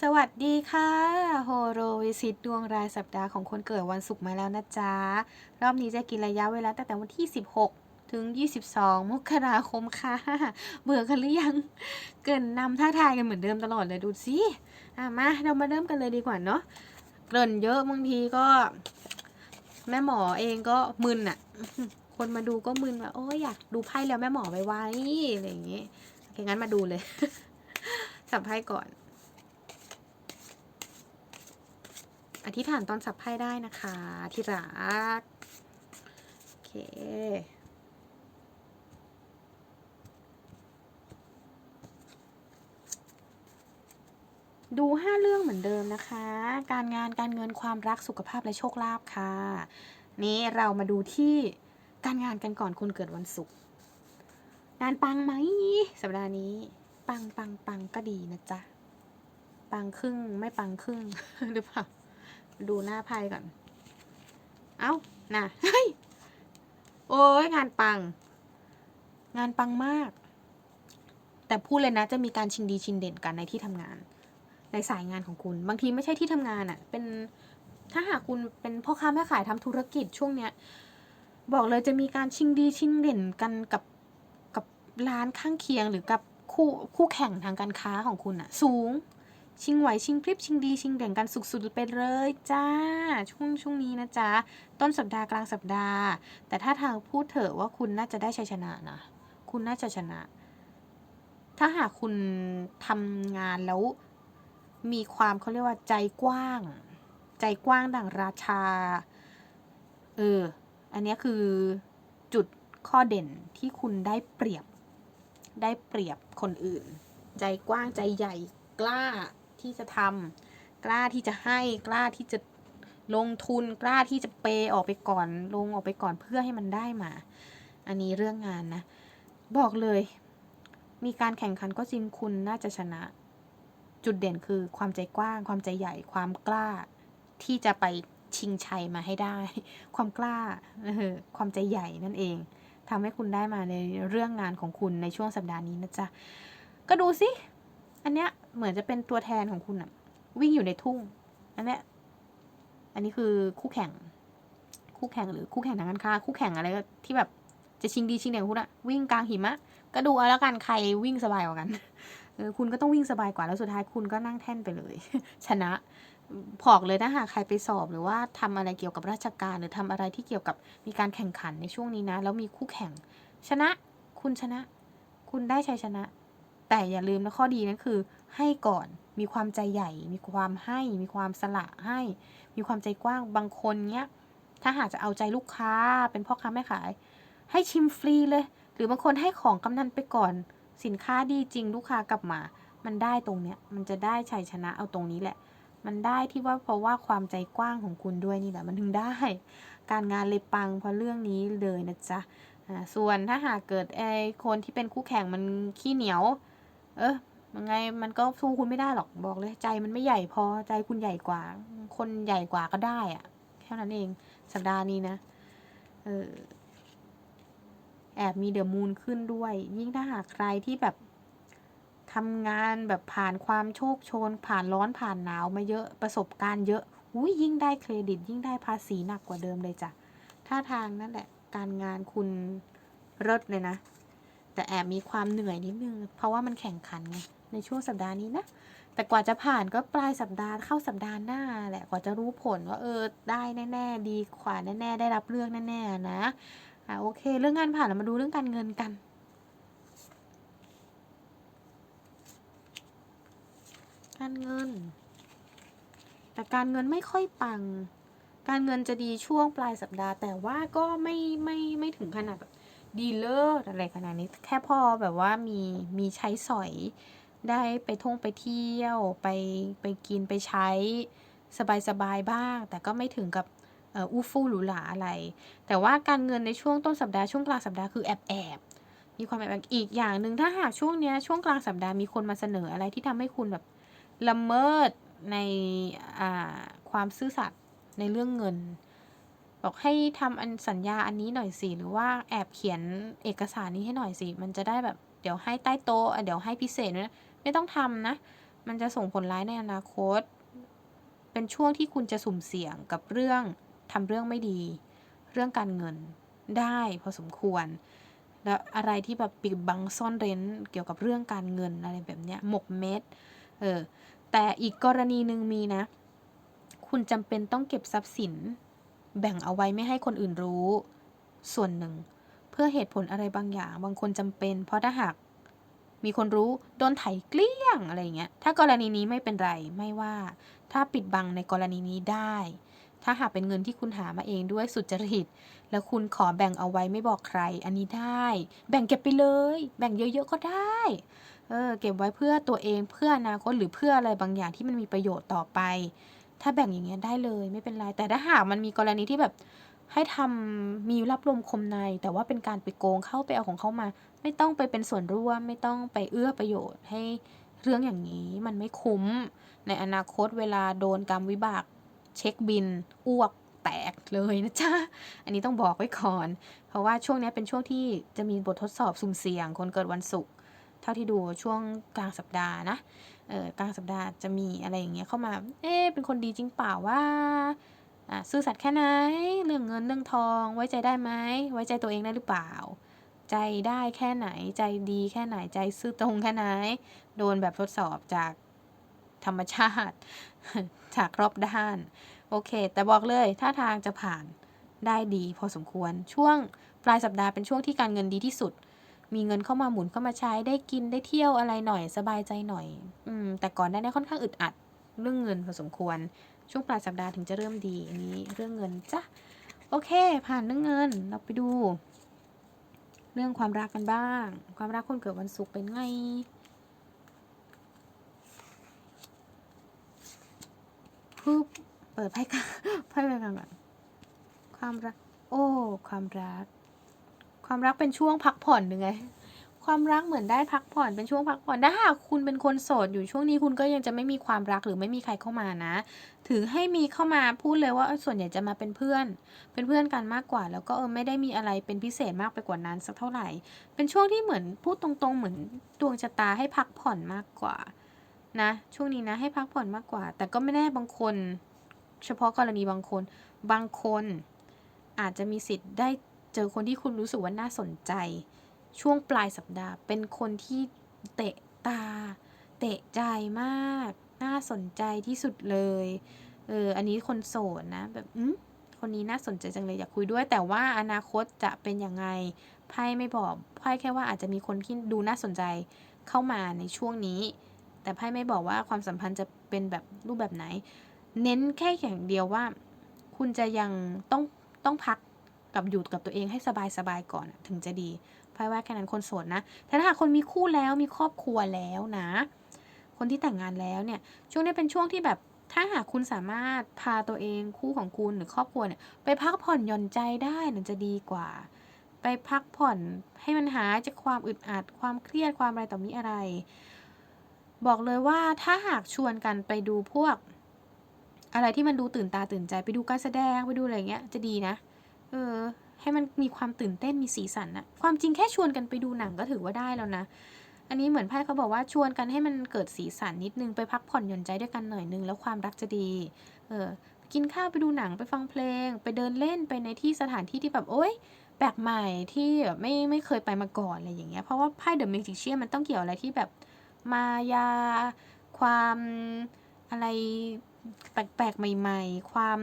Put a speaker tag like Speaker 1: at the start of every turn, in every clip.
Speaker 1: สวัสดีค่ะ โฮโรวิซิตดวงรายสัปดาห์ของคนเกิดวันศุกร์มาแล้วนะจ๊ะ รอบนี้จะกินระยะเวลาตั้งแต่วันที่ 16 ถึง 22 มกราคมค่ะ เบื่อกันหรือยัง เกินนำท่าทายกันเหมือนเดิมตลอดเลยดูสิอะมาเรามาเริ่มกันเลยดีกว่าเนาะ เกริ่นเยอะบางทีก็ แม่หมอเองก็มึนอะคนมาดูก็มึนว่าโอ้ยอยากดูไพ่แล้วแม่หมอไปไว้อะไรอย่างงี้โอเคงั้นมาดูเลย สับไพ่ก่อน อธิษฐานตอนสับไพ่ได้นะคะ ที่รัก โอเคดูห้าเรื่องเหมือนเดิมนะคะ การงานการเงินความรักสุขภาพและโชคลาภค่ะ นี้เรามาดูที่การงานกันก่อนคุณเกิดวันศุกร์งานปังไหมสัปดาห์นี้ ปังปังปังก็ดีนะจ๊ะ ปังครึ่งไม่ปังครึ่งหรือเปล่า ดูหน้าไพ่ก่อน เอ้าน่ะเฮ้ยโอ้ยงานปัง งานปังมาก แต่พูดเลยนะ จะมีการชิงดีชิงเด่นกันในที่ทำงาน ในสายงานของคุณ บางทีไม่ใช่ที่ทำงานอะ่ะ เป็นถ้าหากคุณเป็นพ่อค้าแม่ขายทำธุรกิจช่วงเนี้ย บอกเลยจะมีการชิงดีชิงเด่นกันกับกับร้านข้างเคียงหรือกับคู่คู่แข่งทางการค้าของคุณอะ สูง ชิงไหวชิงพริบชิงดีชิงเด่นกันสุดๆไปเลยจ้า ช่วงช่วงนี้นะจ๊ะ ต้นสัปดาห์กลางสัปดาห์ แต่ถ้าทางพูดเถอะว่าคุณน่าจะได้ชัยชนะนะ คุณน่าจะชนะ ถ้าหากคุณทำงานแล้ว มีความเขาเรียกว่าใจกว้าง ใจกว้างดังราชา เออ อันนี้คือจุดข้อเด่นที่คุณได้เปรียบ ได้เปรียบคนอื่น ใจกว้างใจใหญ่กล้า ที่จะทำกล้าที่จะให้กล้าที่จะลงทุนกล้าที่จะเปย์ออกไปก่อน ลงออกไปก่อนเพื่อให้มันได้มา อันนี้เรื่องงานนะ บอกเลย มีการแข่งขันก็จริงคุณน่าจะชนะ จุดเด่นคือความใจกว้าง ความใจใหญ่ ความกล้าที่จะไปชิงชัยมาให้ได้ ความกล้าความใจใหญ่นั่นเองทำให้คุณได้มาในเรื่องงานของคุณในช่วงสัปดาห์นี้นะจ๊ะ ก็ดูสิ อันเนี้ยเหมือนจะเป็นตัวแทนของคุณอะวิ่งอยู่ในทุ่ง อันเนี้ย อันนี้คือคู่แข่ง คู่แข่งหรือคู่แข่งทางการค้า คู่แข่งอะไรก็ที่แบบจะชิงดีชิงเด่นของคุณอะวิ่งกลางหิมะก็ดูเอาแล้วกันใครวิ่งสบายกว่ากันเออคุณก็ต้องวิ่งสบายกว่าแล้วสุดท้ายคุณก็นั่งแท่นไปเลย ชนะบอกเลยถ้าหากใครไปสอบหรือว่าทำอะไรเกี่ยวกับราชการหรือทำอะไรที่เกี่ยวกับมีการแข่งขันในช่วงนี้นะ แล้วมีคู่แข่ง ชนะ คุณชนะ คุณได้ชัยชนะ แต่อย่าลืมนะข้อดีนั่นคือ ให้ก่อนมีความใจใหญ่ มีความให้ มีความสละให้ มีความใจกว้างบางคนเนี้ย ถ้าหากจะเอาใจลูกค้าเป็นพ่อค้าแม่ขาย ให้ชิมฟรีเลย หรือบางคนให้ของกำนันไปก่อน สินค้าดีจริงลูกค้ากลับมา มันได้ตรงเนี้ย มันจะได้ชัยชนะเอาตรงนี้แหละ มันได้ที่ว่าเพราะว่าความใจกว้างของคุณด้วยนี่แหละ มันถึงได้ การงานเลยปังเพราะเรื่องนี้เลยนะจ๊ะอ่าส่วนถ้าหากเกิดไอ้คนที่เป็นคู่แข่งมันขี้เหนียว เออยังไงมันก็สู้คุณไม่ได้หรอกบอกเลย ใจมันไม่ใหญ่พอใจคุณใหญ่กว่า คนใหญ่กว่าก็ได้อะแค่นั้นเองสัปดาห์นี้นะเออแอบมีเดอะมูนขึ้นด้วย ยิ่งถ้าหากใครที่แบบทำงานแบบผ่านความโชคโชน ผ่านร้อนผ่านหนาวมาเยอะประสบการณ์เยอะอุ้ยยิ่งได้เครดิต ยิ่งได้ภาษีหนักกว่าเดิมเลยจ้ะท่าทางนั่นแหละ การงานคุณเลิศเลยนะ แต่แอบมีความเหนื่อยนิดนึง เพราะว่ามันแข่งขันไงในช่วงสัปดาห์นี้นะ แต่กว่าจะผ่านก็ปลายสัปดาห์เข้าสัปดาห์หน้าแหละกว่าจะรู้ผลว่าเออได้แน่ๆดีกว่าแน่ๆได้รับเลือกแน่ๆนะอะโอเค เรื่องงานผ่านเรามาดูเรื่องการเงินกันการเงิน แต่การเงินไม่ค่อยปัง การเงินจะดีช่วงปลายสัปดาห์ แต่ว่าก็ไม่ไม่ไม่ถึงขนาดแบบ ดีเลิศอะไรขนาดนี้ แค่พอแบบว่ามีมีใช้สอย ได้ไปท่องไปเที่ยว ไปไปกินไปใช้สบายๆบ้าง แต่ก็ไม่ถึงกับอู้ฟู่หรูหราอะไร แต่ว่าการเงินในช่วงต้นสัปดาห์ช่วงกลางสัปดาห์คือแอบแอบๆมีความแอบแอบอีกอย่างหนึ่งถ้าหากช่วงเนี้ยช่วงกลางสัปดาห์มีคนมาเสนออะไรที่ทำให้คุณแบบละเมิดในความซื่อสัตย์ในเรื่องเงิน บอกให้ทำอันสัญญาอันนี้หน่อยสิหรือว่าแอบเขียนเอกสารนี้ให้หน่อยสิมันจะได้แบบเดี๋ยวให้ใต้โต๊ะเดี๋ยวให้พิเศษนะไม่ต้องทำนะ มันจะส่งผลร้ายในอนาคต เป็นช่วงที่คุณจะสุ่มเสี่ยงกับเรื่องทำเรื่องไม่ดี เรื่องการเงินได้พอสมควร แล้วอะไรที่แบบปิดบังซ่อนเร้นเกี่ยวกับเรื่องการเงินอะไรแบบเนี้ยหมกเม็ดเออแต่อีกกรณีหนึ่งมีนะ คุณจำเป็นต้องเก็บทรัพย์สิน แบ่งเอาไว้ไม่ให้คนอื่นรู้ ส่วนหนึ่ง เพื่อเหตุผลอะไรบางอย่าง บางคนจำเป็น เพราะถ้าหาก มีคนรู้โดนไถเกลี้ยงอะไรอย่างเงี้ย ถ้ากรณีนี้ไม่เป็นไรไม่ว่า ถ้าปิดบังในกรณีนี้ได้ ถ้าหากเป็นเงินที่คุณหามาเองด้วยสุจริต แล้วคุณขอแบ่งเอาไว้ไม่บอกใคร อันนี้ได้ แบ่งเก็บไปเลย แบ่งเยอะๆก็ได้เออเก็บไว้เพื่อตัวเองเพื่ออนาคตหรือเพื่ออะไรบางอย่างที่มันมีประโยชน์ต่อไป ถ้าแบ่งอย่างเงี้ยได้เลยไม่เป็นไร แต่ถ้าหากมันมีกรณีที่แบบให้ทำมีรับลมคมใน แต่ว่าเป็นการไปโกงเข้าไปเอาของเขามา ไม่ต้องไปเป็นส่วนร่วม ไม่ต้องไปเอื้อประโยชน์ให้เรื่องอย่างนี้มันไม่คุ้ม ในอนาคตเวลาโดนกรรมวิบากเช็คบินอ้วกแตกเลยนะจ๊ะ อันนี้ต้องบอกไว้ก่อน เพราะว่าช่วงนี้เป็นช่วงที่จะมีบททดสอบสุ่มเสี่ยงคนเกิดวันศุกร์ เท่าที่ดูช่วงกลางสัปดาห์นะ เออกลางสัปดาห์จะมีอะไรอย่างเงี้ยเข้ามา เอ๊ะเป็นคนดีจริงเปล่าว่าอะซื่อสัตย์แค่ไหนเรื่องเงินเรื่องทองไว้ใจได้ไหมไว้ใจตัวเองได้หรือเปล่า ใจได้แค่ไหนใจดีแค่ไหนใจซื่อตรงแค่ไหน โดนแบบทดสอบจากธรรมชาติ จากรอบด้าน โอเค แต่บอกเลยถ้าทางจะผ่านได้ดีพอสมควรช่วงปลายสัปดาห์เป็นช่วงที่การเงินดีที่สุด มีเงินเข้ามาหมุนเข้ามาใช้ได้กินได้เที่ยวอะไรหน่อยสบายใจหน่อย อืม แต่ก่อนหน้านี้ค่อนข้างอึดอัดเรื่องเงินพอสมควร ช่วงปลายสัปดาห์ถึงจะเริ่มดีอันนี้เรื่องเงินจ้ะโอเค ผ่านเรื่องเงินเราไปดู เรื่องความรักกันบ้าง ความรักคนเกิดวันศุกร์เป็นไงปึ๊บเปิดไพ่กันไพ่ไปกันก่อนความรัก โอ้ ความรัก ความรักเป็นช่วงพักผ่อนหนึ่งไง ความรักเหมือนได้พักผ่อนเป็นช่วงพักผ่อนถ้าหากคุณเป็นคนโสดอยู่ช่วงนี้คุณก็ยังจะไม่มีความรักหรือไม่มีใครเข้ามานะ ถือให้มีเข้ามาพูดเลยว่าส่วนใหญ่จะมาเป็นเพื่อน เป็นเพื่อนกันมากกว่า แล้วก็เออไม่ได้มีอะไรเป็นพิเศษมากไปกว่านั้นสักเท่าไหร่ เป็นช่วงที่เหมือนพูดตรงๆ เหมือนดวงชะตาให้พักผ่อนมากกว่านะช่วงนี้นะให้พักผ่อนมากกว่า แต่ก็ไม่แน่บางคน เฉพาะกรณีบางคน บางคนอาจจะมีสิทธิ์ได้ เจอคนที่คุณรู้สึกว่าน่าสนใจ ช่วงปลายสัปดาห์ เป็นคนที่เตะตา เตะใจมาก น่าสนใจที่สุดเลย เออ อันนี้คนโสดนะ แบบอืมคนนี้น่าสนใจจังเลยอยากคุยด้วย แต่ว่าอนาคตจะเป็นยังไงไพ่ไม่บอกไพ่แค่ว่าอาจจะมีคนที่ดูน่าสนใจเข้ามาในช่วงนี้ แต่ไพ่ไม่บอกว่าความสัมพันธ์จะเป็นแบบรูปแบบไหน เน้นแค่อย่างเดียวว่า คุณจะยังต้องต้องพัก กับอยู่กับตัวเองให้สบายสบายๆก่อนถึงจะดีไพ่ว่าแค่นั้นคนโสดนะ แต่ถ้าหากคนมีคู่แล้วมีครอบครัวแล้วนะ คนที่แต่งงานแล้วเนี่ย ช่วงนี้เป็นช่วงที่แบบถ้าหากคุณสามารถพาตัวเองคู่ของคุณหรือครอบครัวเนี่ยไปพักผ่อนหย่อนใจได้นั่นจะดีกว่า ไปพักผ่อนให้มันหายจากความอึดอัดความเครียดความอะไรต่อมีอะไร บอกเลยว่าถ้าหากชวนกันไปดูพวก อะไรที่มันดูตื่นตาตื่นใจไปดูการแสดงไปดูอะไรเงี้ยจะดีนะ เออ ให้มันมีความตื่นเต้นมีสีสันนะความจริงแค่ชวนกันไปดูหนังก็ถือว่าได้แล้วนะ อันนี้เหมือนไพ่เขาบอกว่าชวนกันให้มันเกิดสีสันนิดนึงไปพักผ่อนหย่อนใจด้วยกันหน่อยนึงแล้วความรักจะดี เออ กินข้าวไปดูหนังไปฟังเพลง ไปเดินเล่นไปในที่สถานที่ที่แบบโอ๊ยแปลกใหม่ที่แบบไม่ไม่เคยไปมาก่อนอะไรอย่างเงี้ยเพราะว่าไพ่เดอะเมจิเชียมันต้องเกี่ยวอะไรที่แบบมายา ความอะไร แปลกๆ ใหม่ ๆ ความ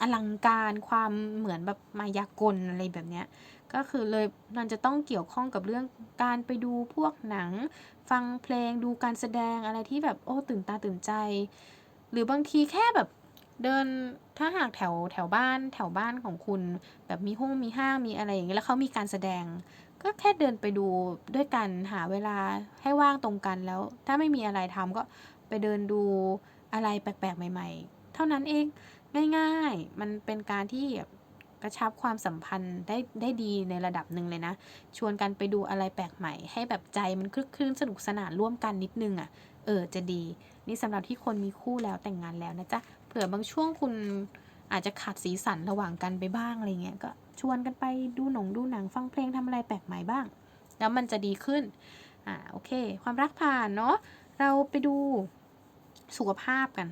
Speaker 1: อลังการความเหมือนแบบมายากลอะไรแบบเนี้ยก็คือเลยมันจะต้องเกี่ยวข้องกับเรื่องการไปดูพวกหนัง ฟังเพลงดูการแสดงอะไรที่แบบโอ้ตื่นตาตื่นใจ หรือบางทีแค่แบบเดินถ้าหากแถวแถวบ้านแถวบ้านของคุณ แบบมีห้องมีห้างมีอะไรอย่างเงี้ยแล้วเขามีการแสดง ก็แค่เดินไปดูด้วยกันหาเวลาให้ว่างตรงกันแล้ว ถ้าไม่มีอะไรทำก็ไปเดินดู อะไรแปลกๆ ใหม่ ๆ เท่านั้นเองง่ายๆ มันเป็นการที่กระชับความสัมพันธ์ได้ได้ดีในระดับหนึ่งเลยนะ ชวนกันไปดูอะไรแปลกใหม่ ให้แบบใจมันคลึกคลื้นสนุกสนานร่วมกันนิดนึงอะ่ะ เออจะดี นี่สำหรับที่คนมีคู่แล้วแต่งงานแล้วนะจ๊ะเผื่อบางช่วงคุณอาจจะขาดสีสันระหว่างกันไปบ้างอะไรเงี้ยก็ชวนกันไปดูหนงดูหนังฟังเพลงทำอะไรแปลกใหม่บ้าง แล้วมันจะดีขึ้นอ่าโอเค ความรักผ่านเนาะเราไปดู สุขภาพกัน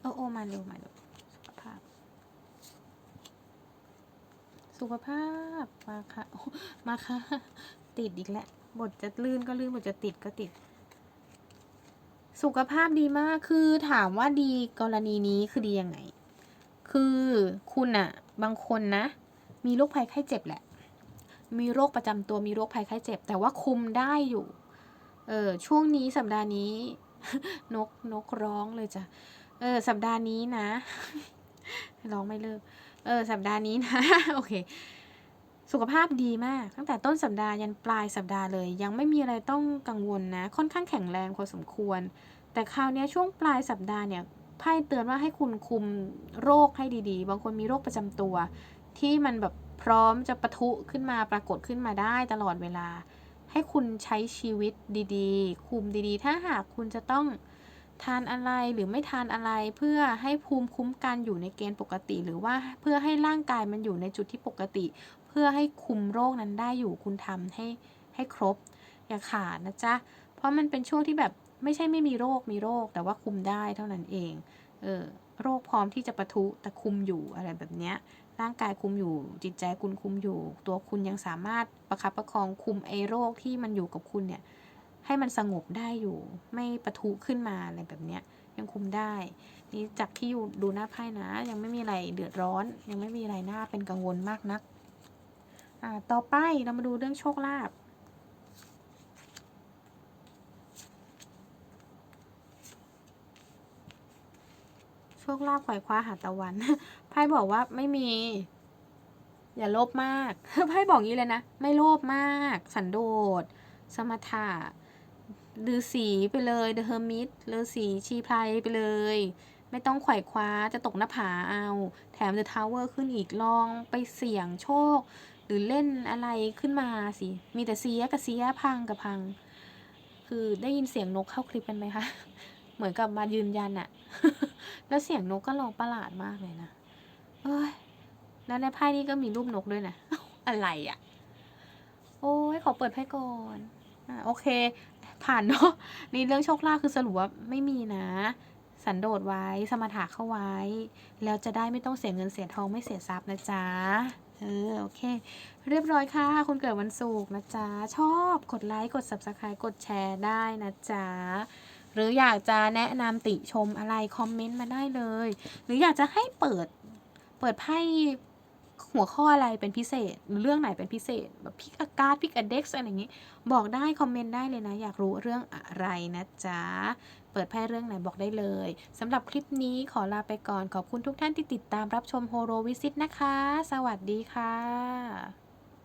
Speaker 1: โอ้โอมาเร็วมาเร็วสุขภาพ สุขภาพมาค่ะโอ้มาค่ะ ติดอีกแล้วบทจะลื่นก็ลื่นบทจะติดก็ติด สุขภาพดีมากคือถามว่าดีกรณีนี้คือดียังไง คือคุณอะบางคนนะ มีโรคภัยไข้เจ็บแหละ มีโรคประจำตัวมีโรคภัยไข้เจ็บ แต่ว่าคุมได้อยู่ เออช่วงนี้สัปดาห์นี้ นกนกร้องเลยจ้ะ เออ สัปดาห์นี้นะ ร้องไม่เลิก เออ สัปดาห์นี้นะ โอเค สุขภาพดีมาก ตั้งแต่ต้นสัปดาห์ยันปลายสัปดาห์เลย ยังไม่มีอะไรต้องกังวลนะ ค่อนข้างแข็งแรงพอสมควร แต่คราวนี้ช่วงปลายสัปดาห์เนี่ยไพ่เตือนว่าให้คุณคุมโรคให้ดีๆ บางคนมีโรคประจำตัว ที่มันแบบพร้อมจะปะทุขึ้นมาปรากฏขึ้นมาได้ตลอดเวลา ให้คุณใช้ชีวิตดีๆ คุมดีๆ ถ้าหากคุณจะต้องทานอะไรหรือไม่ทานอะไรเพื่อให้ภูมิคุ้มกันอยู่ในเกณฑ์ปกติ หรือว่าเพื่อให้ร่างกายมันอยู่ในจุดที่ปกติ เพื่อให้คุมโรคนั้นได้อยู่คุณทำให้ให้ครบ อย่าขาดนะจ๊ะ เพราะมันเป็นช่วงที่แบบไม่ใช่ไม่มีโรคมีโรค แต่ว่าคุมได้เท่านั้นเองเออโรคพร้อมที่จะปะทุแต่คุมอยู่อะไรแบบเนี้ย ร่างกายคุมอยู่ จิตใจคุณคุมอยู่ ตัวคุณยังสามารถประคับประคองคุมไอ้โรคที่มันอยู่กับคุณเนี่ย ให้มันสงบได้อยู่ ไม่ปะทุขึ้นมาอะไรแบบเนี้ยยังคุมได้ นี่จากที่อยู่ดูหน้าไพ่นะ ยังไม่มีอะไรเดือดร้อน ยังไม่มีอะไรหน้าเป็นกังวลมากนัก อ่า ต่อไปเรามาดูเรื่องโชคลาภ คลาภขวายคว้าหาตะวันไพ่บอกว่าไม่มี อย่าโลภมากไพ่บอกงี้เลยนะ ไม่โลภมาก สันโดษ สมถะฤาษีไปเลยเดอะเฮอร์มิตฤาษีชีไพรไปเลย ไม่ต้องไขว่คว้าจะตกหน้าผาเอา แถมเดอะทาวเวอร์ขึ้นอีกลองไปเสี่ยงโชค หรือเล่นอะไรขึ้นมาสิ มีแต่เสียกับเสียพังกับพัง คือได้ยินเสียงนกเข้าคลิปกันไหมคะ เหมือนกับมายืนยันอะแล้วเสียงนกก็ร้องประหลาดมากเลยนะเอ้ยแล้วในไพ่นี้ก็มีรูปนกด้วยนะอะไรอะโอ้ยขอเปิดไพ่ก่อนอะโอเค ผ่านเนาะนี่เรื่องโชคลาภคือสรุปว่าไม่มีนะสันโดษไว้สมถะเข้าไว้ แล้วจะได้ไม่ต้องเสียเงินเสียทองไม่เสียทรัพย์นะจ๊ะเออโอเค เรียบร้อยค่ะ คุณเกิดวันศุกร์นะจ๊ะ ชอบกดไลค์ กด subscribe กดแชร์ได้นะจ๊ะ หรืออยากจะแนะนำติชมอะไรคอมเมนต์มาได้เลย หรืออยากจะให้เปิดเปิดไพ่หัวข้ออะไรเป็นพิเศษหรือเรื่องไหนเป็นพิเศษแบบพิกอากาศพิกอเด็กซ์อะไรอย่างนี้ บอกได้คอมเมนต์ได้เลยนะ อยากรู้เรื่องอะไรนะจ๊ะ เปิดไพ่เรื่องไหนบอกได้เลยสำหรับคลิปนี้ขอลาไปก่อนขอบคุณทุกท่านที่ติดตามรับชมโฮโรวิซิตนะคะ สวัสดีค่ะ